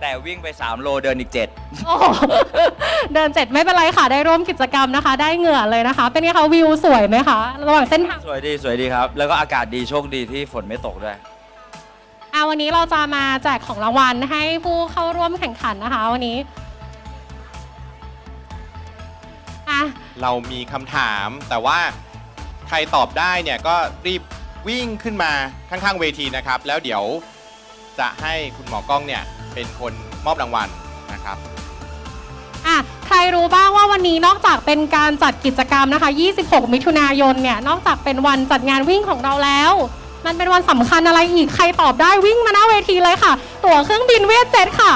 แต่วิ่งไป 3 โลเดินอีก 7 โอ้โหเดินเจ็ดไม่เป็นไรค่ะ ได้ร่วมกิจกรรมนะคะ ได้เหงื่อเลยนะคะ เป็นไงคะวิวสวยไหมคะ ระหว่างเส้นทาง สวยดีสวยดีครับ แล้วก็อากาศดีโชคดีที่ฝนไม่ตกด้วยอะวันนี้เราจะมาแจกของรางวัลให้ผู้เข้าร่วมแข่งขันนะคะ วันนี้อะเรามีคำถามแต่ว่าใครตอบได้เนี่ยก็รีบวิ่งขึ้นมาข้างๆเวทีนะครับ แล้วเดี๋ยว จะให้คุณหมอกล้องเนี่ยเป็นคนมอบรางวัลนะครับ อะใครรู้บ้างว่าวันนี้นอกจากเป็นการจัดกิจกรรมนะคะ 26 มิถุนายนเนี่ย นอกจากเป็นวันจัดงานวิ่งของเราแล้ว มันเป็นวันสำคัญอะไรอีก ใครตอบได้วิ่งมาหน้าเวทีเลยค่ะ ตั๋วเครื่องบินเวทเจ็ตค่ะ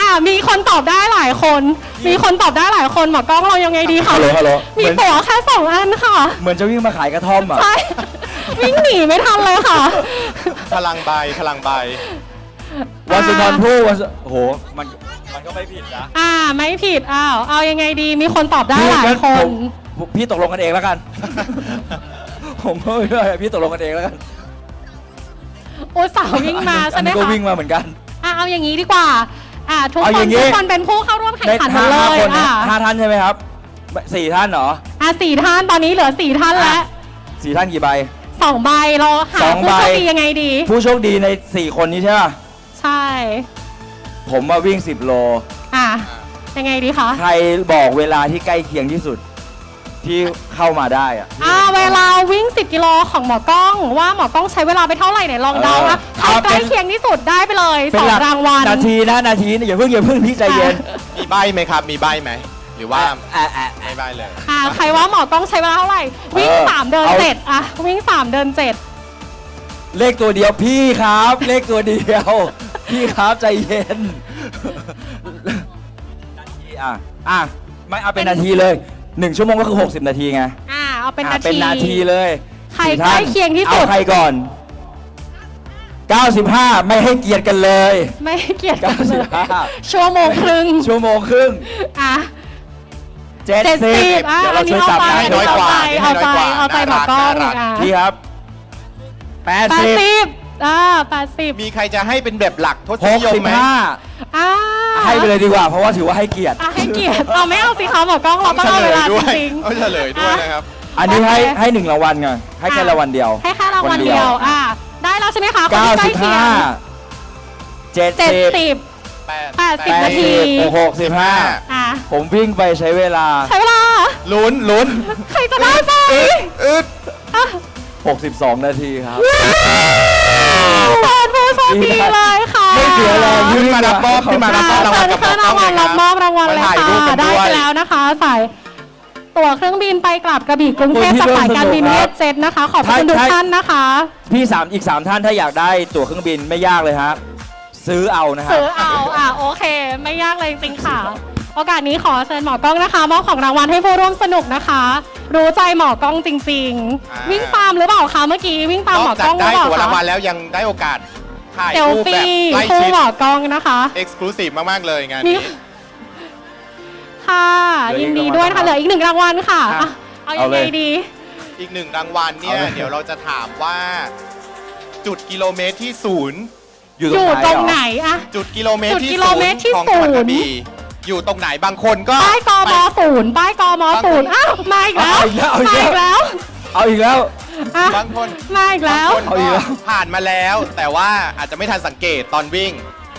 อะมีคนตอบได้หลายคน มีคนตอบได้หลายคนหมอกล้องเรายังไงดีคะฮัลโหลฮัลโหลมีเหมือนตั๋วแค่สองอันค่ะ เหมือนจะวิ่งมาขายกระท่อมอะ ใช่ วิ่งหนีไม่ทันเลยค่ะ พลังใบพลังใบวันสุนทรภู่วันสุโอ้โหมันมันก็ไม่ผิดนะอ่าไม่ผิดอ้าวเอายังไงดีมีคนตอบได้หลายคน ผมพี่ตกลงกันเองแล้วกัน ผมก็ไม่ได้พี่ตกลงกันเองแล้วกันอุตส่าห์วิ่งมาอัใช่นไหมนี้ก็คะวิ่งมาเหมือนกัน อะเอาอย่างนี้ดีกว่า อะทุกเอาคอนย่างนี้ ทุกคนเป็นผู้เข้าร่วมแข่งในขันหมห้าดเลห้ายคนนะอะห้าท่านใช่ไหมครับสี่ท่านเหรออะสี่ท่านตอนนี้เหลือสี่ท่านแล้ว สี่ท่านกี่ใบส องใบเราหาสองผู้ใบ โชคดียังไงดี ผู้โชคดีในสี่คนนี้ใช่ป่ะ ใช่ ผมมาวิ่ง 10 โล อะ ยังไงดีคะใครบอกเวลาที่ใกล้เคียงที่สุด ที่เข้ามาได้อะ อะเวลาวิ่ง 10 กิโลของหมอกล้อง ว่าหมอกล้องใช้เวลาไปเท่าไหร่ไหนลองเดาเออนะใครเอาใกเป็ล้นเคียงที่สุดได้ไปเลยสเป็นองหลักรางวัล นาทีนะนาทีนะอย่าเพิ่งอย่าเพิ่งพี่ใจเย็น มีใบไหมครับ มีใบไหม หรือว่าอะอะไม่ใบเลย อะใครว่าหมอกล้องใช้เวลาเท่าไหร่ วิ่งเออสามเดินเอา เจ็ดอะ วิ่งสามเดินเจ็ดเลขตัวเดียวพี่ครับ เลขตัวเดียว พี่ครับใจเย็นนาทีอะอะไม่เอาเป็นนาทีเลยหนึ่งชั่วโมงก็คือ 60 นาทีไงอะเอาเป็นอะนาที เป็นนาทีเลยใครสี่ท่านใกล้เคียงที่สุด เอาใครก่อน 95 ไม่ให้เกียรติกันเลย ไม่ให้เกียรติกันเลย95ชั่วโมงครึ่งชั่วโมงครึ่ง อะ เจ็ดเจ็ดสิสิบบอะเดี๋ยวอัเรานช่นี้วยเอาจับไปได้อันน้นี้อยเอากว่าไปเอาไปน้อยกว่าเอาไปหมน่าอรักกล้องน่ารักอะ พี่ครับแปดแปดสิบสิบอ่าแปดสิบมีใครจะให้เป็นแบบหลักทศหนิกยมสิบไหมห้าอ่าให้ไปเลยดีกว่า เพราะว่าถือว่าให้เกียรติ อะให้เกียรติเอาไม่เอาสิคะหมอกล้องเราต้ต้อองงเฉเอาลเวยลาด้วยจริงต้องเฉลยด้วยนะครับ อันนี้โอเคให้ให้หนึ่งรางวัลไงให้แค่รางวัลเดียวให้แค่รางวัลเดียวอ่าได้แล้วใช่ไหมคะคนเก้าที่ใกล้สิบเคียห้างเจ็ดเจ็ดสิบสิบ แปดแปดสิบ แปดนาที สิบหกสิบห้า อะ ผมวิ่งไปใช้เวลา ใช้เวลา ลุ้นลุ้นใครจะได้ไปอึดอะ62 นาทีครับเปิดผู้โชคดีเลยค่ะไม่เสียแรงขึ้นมารับมอบขึ้นมารับมอบรางวัลกับเชิญน้องขึ้นๆเลยครัรับบมอบรางวัลเลยมาถ่ายค่ะรูปกันได้ด้วไปยวแล้วนะคะใส่ตั๋วเครื่องบินไปกลับกระบี่กรุงเทพขอบจากคุณที่สายการบินร่เววมสนุกครับทเจ็ตนะคะ ขอบคุณถ้าทุกถ้าท่านนะคะ พี่สามอีก 3 ท่านถ้าอยากได้ตั๋วเครื่องบินไม่ยากเลยฮะซื้อเอานะฮะซื้อเอาอะโอเค ไม่ยากเลยจริงๆค่ะ โอกาสนี้ขอเชิญหมอกล้องนะคะมอบของรางวัลให้ผู้ร่วมสนุกนะคะ รู้ใจหมอกล้องจริง อ่า ๆ วิ่งตามหรือเปล่าคะเมื่อกี้วิ่งตามนหมออกกจาล้กองหรืได้อเปล่าตัวรางวัคะลแล้วยังได้โอกาสถ่ายเซลรูปแบบฟี่ใกล้คู่ชิดหมอกล้องนะคะ เอ็กซ์คลูซีฟมาก ๆ เลยงานมีนี้ ค่ะเหลืออีกยินดีด้วยนะคะเหลืออีกหนึ่งรางวัลค่ะครับอะเอายังไงเอาเลยดี อีกหนึ่งรางวัลเนี่ยเอาเลย เดี๋ยวเราจะถามว่า จุดกิโลเมตรที่ศูนย์อยู่อยู่ตตรรงงไหไหนนอะ จุดกิโลเมตรจุดที่กิโลเมตรที่ของจังหวัดศูกนย์ ระบี่ อยู่ตรงไหนบางคนก็ป้ายกมไปศูนย์ป้ายกมศูนย์อ้าวมาอีกแล้วเอาอีกแล้วมาอีกแล้วเอาอีกแล้ว อะบางคนมาอีกแล้ว บางคนเอาอีกก็แล้วผ่านมาแล้ว แต่ว่าอาจจะไม่ทันสังเกตตอนวิ่ง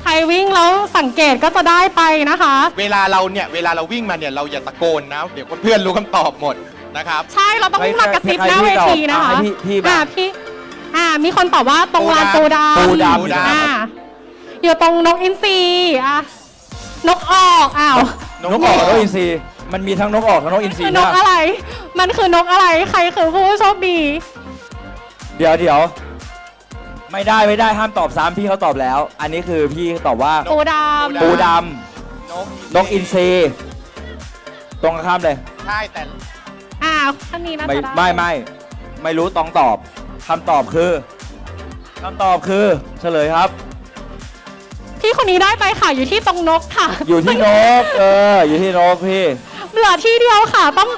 ใครวิ่งแล้วสังเกตก็จะได้ไปนะคะ เวลาเราเนี่ยเวลาเราวิ่งมาเนี่ยเราอย่าตะโกนนะ เดี๋ยวเพื่อนๆรู้คำตอบหมดนะครับ ใช่เราต้องวิ่งมากระซิบหน้าใครเวที่ตอบทีนะคะอะให้พี่พี่บ้างอะพี่อ่ามีคนตอบว่าตรงลานปูดำปูดำปูดำ อ่าอยู่ตรงนกอินทรีอะ นกออกอ้าวนกออกกับนกอินทรีมันมีทั้งนกออกทั้งนกอินทรีคือนกนะอะไร มันคือนกอะไรใครคือผู้โชคดีเดี๋ยวเดี๋ยวไม่ได้ไม่ได้ห้ามตอบซ้ำพี่เขาตอบแล้ว อันนี้คือพี่ตอบว่าปูดำปูดนกำนกอินทรีตรงข้ามเลย ใช่แต่อ่าท่านนี้นะไม่จะด้ไม่ไม่ไม่รู้ต้องตอบคำตอบคือคำตอบคือเฉลยครับ พี่คนนี้ได้ไปค่ะอยู่ที่ตรงนกค่ะอยู่ที่นก เออ อยู่ที่นกพี่ เหลือที่เดียวค่ะต้อง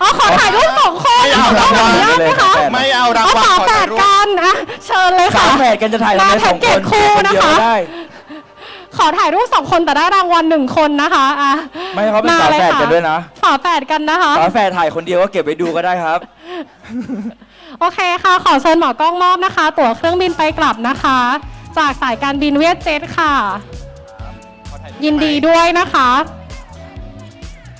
อ๋อขอถ่ายรูปสองคนไม่เอาขออนุญาตไหมคะไม่เอารางก็วัลฝาขอแฝถ่ายดรูปกันอะเชิญเลยสาค่ะ มแฝดกันจะถ่ายทำไมมาสองแพ็กเกคจนคู่คนเดียวนะคะ ได้ขอถ่ายรูปสองคนแต่ได้รางวัลหนึ่งคนนะคะอะไม่เขาเป็นมฝาลแฝดค่ะกันด้วยนะฝาแฝดกันนะคะฝาแฝดถ่ายคนเดียวก็เก็บไว้ดูก็ได้ครับ โอเคค่ะ ขอเชิญหมอกล้องมอบนะคะ ตั๋วเครื่องบินไปกลับนะคะ จากสายการบินเวียดเจ็ตค่ะ ยินดีด้วยนะคะ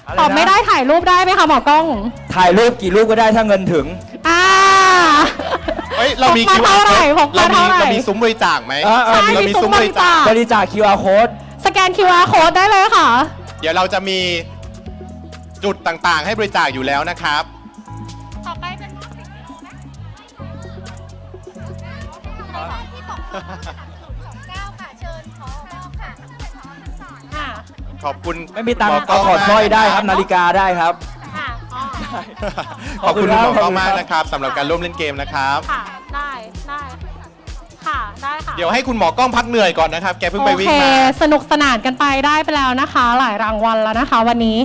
อะไรนะตอบไม่ได้ถ่ายรูปได้ไหมคะหมอกล้อง ถ่ายรูปกี่รูปก็ได้ถ้าเงินถึง อ่าเฮ้ยเรามี พกมาเท่าไหร่พกเรามามีเท่าไหร่ เรามีซุ้มบริจาคไหมอ่าอ่าใช่เรามีมีซุ้ซุ้มมบบริริจาจาคคบริจาค QR code สแกน QR code ได้เลยค่ะ เดี๋ยวเราจะมีจุดต่างๆ ให้บริจาคอยู่แล้วนะครับ ต่อไปเป็นมอบสิ่งที่เราได้ที่ตกสอง เก้าค่ะเชิญขอมอบค่ะอ่าขอบคุณไม่มีตังค์หก็ถอดสร้อยได้ครับนาฬิกาได้ครับ ค่ะอ๋อขอบคุณขอบคุณครับหมอกล้องมากขอบคุณครับนะครับสำหรับการร่วมเล่นเกมนะครับ ค่ะ ได้ได้ ค่ะ ได้ค่ะ เดี๋ยวให้คุณหมอกล้องพักเหนื่อยก่อนนะครับ แกเพิ่งไปวิ่งโอเคมาสนุกสนานกันไปได้ไปแล้วนะคะ หลายรางวัลแล้วนะคะวันนี้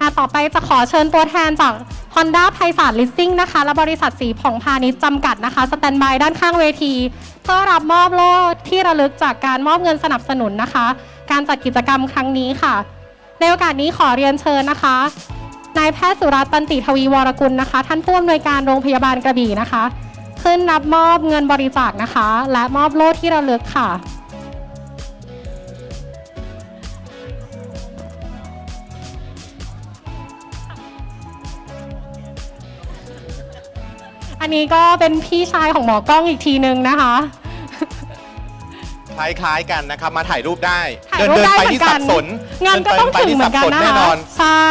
อะต่อไปจะขอเชิญตัวแทนจาก Honda ไพศาลลิสซิ่งนะคะ และบริษัทสีผ่องพาณิชย์จำกัดนะคะ สแตนบายด้านข้างเวที เพื่อรับมอบโล่ที่ระลึกจากการมอบเงินสนับสนุนนะคะ การจัดกิจกรรมครั้งนี้ค่ะ ในโอกาสนี้ขอเรียนเชิญนะคะ นายแพทย์สุรัตน์ตันติทวีวรกุลนะคะ ท่านผู้อำนวยการโรงพยาบาลกระบี่นะคะ ขึ้นรับมอบเงินบริจาคนะคะ และมอบโล่ที่ระลึกค่ะ อันนี้ก็เป็นพี่ชายของหมอกล้องอีกทีนึงนะคะ คล้ายๆกันนะครับ มาถ่ายรูปได้ ถ่ายเดินรูปเดินได้ไปเหมือที่นกัสัน บสนงานก็ต้องเดิไปถึงเหมือนกันสับสนะแน่คะนอน ใช่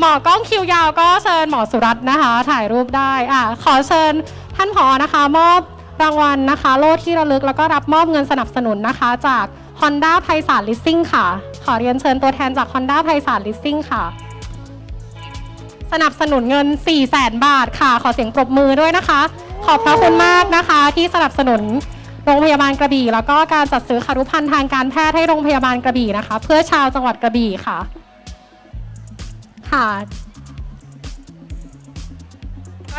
หมอกล้องคิวยาวก็เชิญหมอสุรัตน์นะคะ ถ่ายรูปได้อะขอเชิญท่านผอนะคะ มอบรางวัลนะคะ โล่ที่ระลึกแล้วก็รับมอบเงินสนับสนุนนะคะ จาก Honda ไพศาลลิสซิ่งค่ะ ขอเรียนเชิญตัวแทนจาก Honda ไพศาลลิสซิ่งค่ะ สนับสนุนเงิน 4 0 0แสนบาทค่ะ ขอเสียงปรบมือด้วยนะคะ ขอบพระคุณมากนะคะ ที่สนับสนุนโรงพยาบาลกระบี่ แล้วก็การจัดซื้อคารุพันธ์ทางการแพทย์ให้โรงพยาบาลกระบี่นะคะ เพื่อชาวจังหวัดกระบี่ค่ะ ค่ะ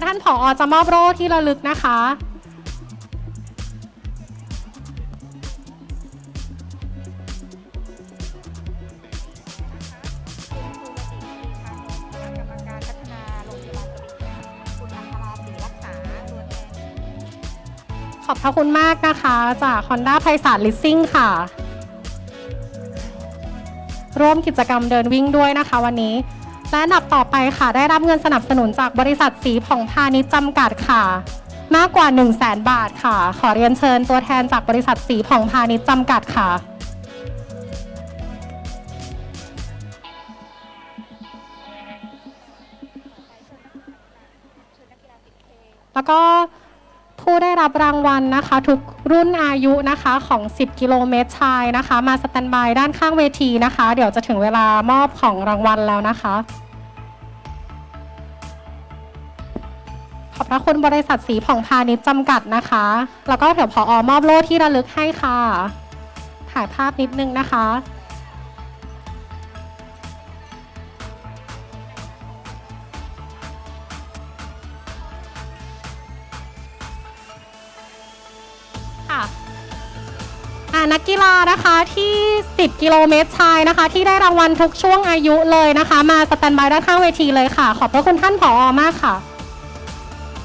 ท่านผออจะมอบโล่ที่ระลึกนะคะ ขอบพระคุณมากนะคะจาก Honda ไพศาลลิสซิ่งค่ะ ร่วมกิจกรรมเดินวิ่งด้วยนะคะวันนี้ และอันดับต่อไปค่ะ ได้รับเงินสนับสนุนจากบริษัทสีผ่องพาณิชย์จำกัดค่ะ มากกว่า 1 0 0 0 0แบาทค่ะ ขอเรียนเชิญตัวแทนจากบริษัทสีผ่องพาณิชย์จำกัดค่ะ แล้วก็ ผู้ได้รับรางวัลนะคะ ทุกรุ่นอายุนะคะของ 10 กิโลเมตรชายนะคะ มาสแตนบายด้านข้างเวทีนะคะ เดี๋ยวจะถึงเวลามอบของรางวัลแล้วนะคะ ขอบพระคุณบริษัทสีผ่องพาณิชย์จำกัดนะคะ แล้วก็เดี๋ยวพออมอบโล่ที่ระลึกให้ค่ะ ถ่ายภาพนิดนึงนะคะค่ะ นักกีฬานะคะที่ 10 กิโลเมตรชายนะคะ ที่ได้รางวัลทุกช่วงอายุเลยนะคะ มาสแตนบายด้านข้างเวทีเลยค่ะ ขอบพระคุณท่านผออมากค่ะ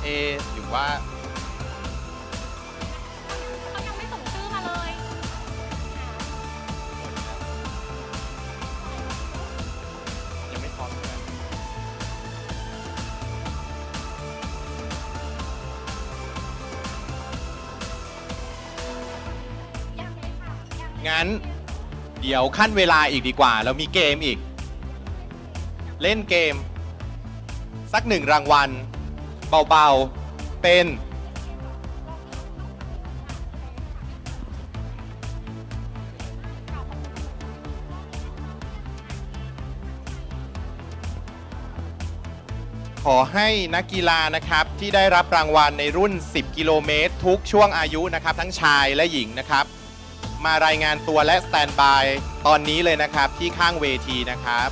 เอถือว่า งั้น เดี๋ยวขั้นเวลาอีกดีกว่า เรามีเกมอีก เล่นเกม สักหนึ่งรางวัล เบาๆ เป็น ขอให้นักกีฬานะครับที่ได้รับรางวัลในรุ่น 10 กิโลเมตร ทุกช่วงอายุนะครับ ทั้งชายและหญิงนะครับ มารายงานตัวและสแตนบายตอนนี้เลยนะครับที่ข้างเวทีนะครับ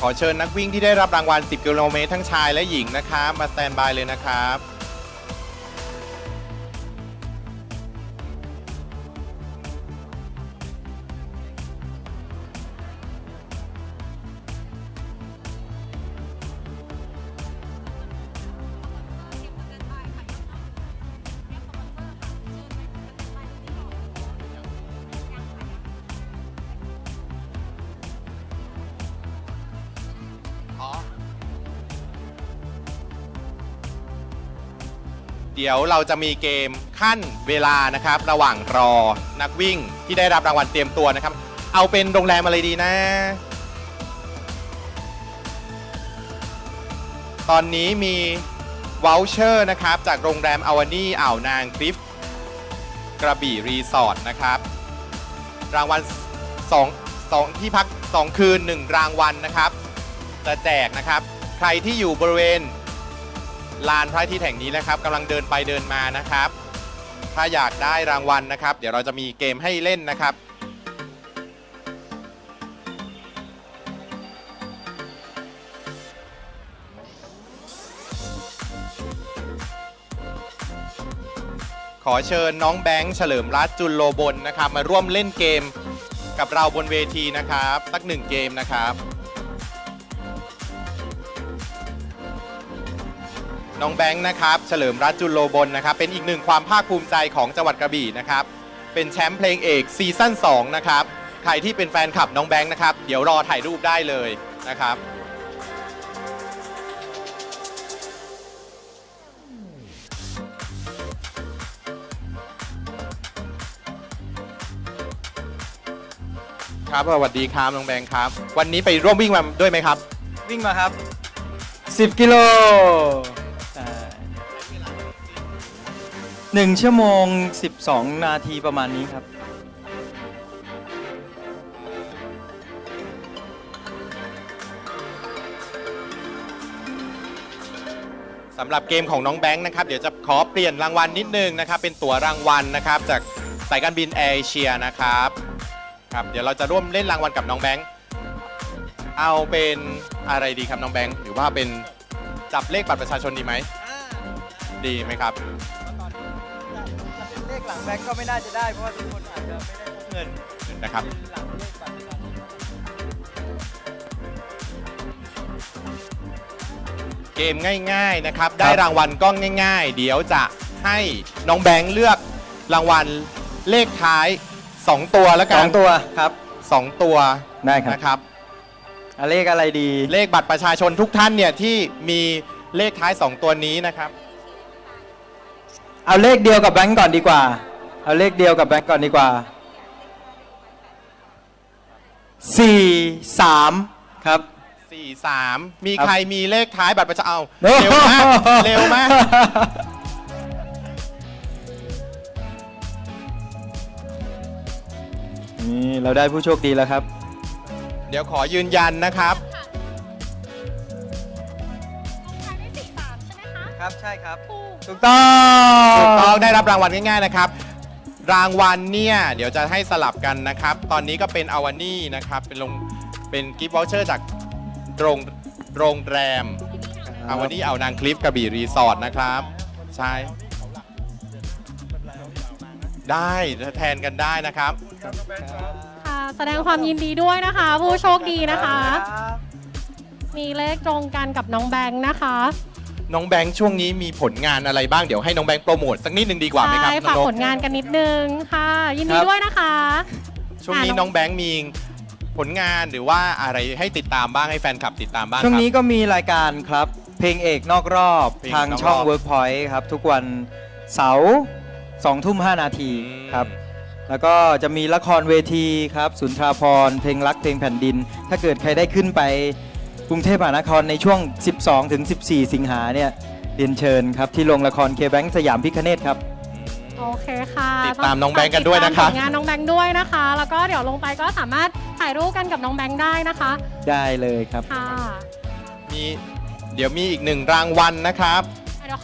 ขอเชิญนักวิ่งที่ได้รับรางวัล 10 กิโลเมตรทั้งชายและหญิงนะครับ มาสแตนบายเลยนะครับ เดี๋ยวเราจะมีเกมขั้นเวลานะครับ ระหว่างรอนักวิ่งที่ได้รับรางวัลเตรียมตัวนะครับ เอาเป็นโรงแรมอะไรดีนะ ตอนนี้มีว o ลเชอร์นะครับ จากโรงแรมอาวานี่อ่าวนางกริฟกระบี่รีสอร์ทนะครับ รางวัล2 2ที่พัก 2 คืน 1 รางวัลนะครับ จะแจกนะครับ ใครที่อยู่บริเวณ ลานพระอาทิตย์แห่งนี้นะครับกำลังเดินไปเดินมานะครับ ถ้าอยากได้รางวัลนะครับ เดี๋ยวเราจะมีเกมให้เล่นนะครับ ขอเชิญน้องแบงค์เฉลิมรัตน์จุลโลบลนะครับ มาร่วมเล่นเกมกับเราบนเวทีนะครับสักหนึ่งเกมนะครับ น้องแบงค์นะครับเฉลิมรัตน์จุลโลบลนะครับเป็นอีกหนึ่งความภาคภูมิใจของจังหวัดกระบี่นะครับเป็นแชมป์เพลงเอกซีซั่น2นะครับใครที่เป็นแฟนคลับน้องแบงค์นะครับเดี๋ยวรอถ่ายรูปได้เลยนะครับครับสวัสดีครับน้องแบงค์ครับ วันนี้ไปร่วมวิ่งมาด้วยไหมครับ วิ่งมาครับ 10 กิโล 1 ชั่วโมง 12 นาทีประมาณนี้ครับ สำหรับเกมของน้องแบงค์นะครับ เดี๋ยวจะขอเปลี่ยนรางวัลนิดนึงนะครับ เป็นตั๋วรางวัลนะครับ จากสายการบินแอร์เอเชียนะครับครับ เดี๋ยวเราจะร่วมเล่นรางวัลกับน้องแบงค์เอาเป็นอะไรดีครับน้องแบงค์หรือว่าเป็นจับเลขบัตรประชาชนดีไหม ดีไหมครับ หลังแบงก์ก็ไม่น่าจะได้เพราะว่าทุกคนอาจจะไม่ได้พกเงินนะครับ หลังเลขบัตรประชาชนเกมง่ายๆนะครับ ได้รางวัลก็ง่าย ๆ เดี๋ยวจะให้น้องแบงค์เลือกรางวัลเลขท้าย 2 ตัวแล้วสกัอนงตัวครับ2ตัวได้ครับ นะครับ อะเลขอะไรดี เลขบัตรประชาชนทุกท่านเนี่ยที่มีเลขท้าย 2 ตัวนี้นะครับ เอาเลขเดียวกับแบงก์ก่อนดีกว่า เอาเลขเดียวกับแบงก์ก่อนดีกว่า4 3ครับ4 3มีครับ ใครมีเลขท้ายบัตรประชาชนเอาโอ้เร็วโหมากเร็วมากนี่เราได้ผู้โชคดีแล้วครับ เดี๋ยวขอยืนยันนะครับ คะครับใช่ครับถูกถูกต้องถูกต้องได้รับรางวัลง่ายๆนะครับ รางวัลเนี่ยเดี๋ยวจะให้สลับกันนะครับ ตอนนี้ก็เป็นอาวานี่นะครับ เป็นลงเป็นกิฟต์วอเชอร์จากโรงโรงแรมอาวานี่เอานางคลิปกระบี่รีสอร์ทนะครับ ใช่ ได้แทนกันได้นะครับ ค่ะแสดงความยินดีด้วยนะคะ ผู้โชคดีนะคะ มีเลขตรงกันกับน้องแบงค์นะคะ น้องแบงค์ช่วงนี้มีผลงานอะไรบ้างเดี๋ยวให้น้องแบงค์โปรโมทสักนิดหนึ่งดีกว่าไหมครับใช่น้ฝาอกงนผก ลงานกันนิดนึงค่ะ ยินดีครับ ด้วยนะคะ ช่วงนี้อะน้น้อองงแบงค์มีผลงานหรือว่าอะไรให้ติดตามบ้างให้แฟนคลับติดตามบ้างช่วงครับ นี้ก็มีรายการครับ เพลงเอกนอกรอบเพลงทางนอกรอบช่อง Workpoint ครับ ทุกวันเสาร์สองทุ่มห้านาทีอืม ครับ แล้วก็จะมีละครเวทีครับ สุนทราพรณ์เพลงรักเพลงแผ่นดิน ถ้าเกิดใครได้ขึ้นไป กรุงเทพมหานครในช่วง 12 ถึง 14 สิงหาเนี่ยเรียนเชิญครับที่โรงละครเคแบงสยามพิคเนตครับ โอเคค่ะติดตามน้องแบงค์กันด้วยนะครับติดตามผลงานน้องแบงค์ด้วยนะคะ แล้วก็เดี๋ยวลงไปก็สามารถถ่ายรูปกันกับน้องแบงค์ได้นะคะได้เลยครับ ค่ะ มีเดี๋ยวมีอีกหนึ่งรางวัลนะครับ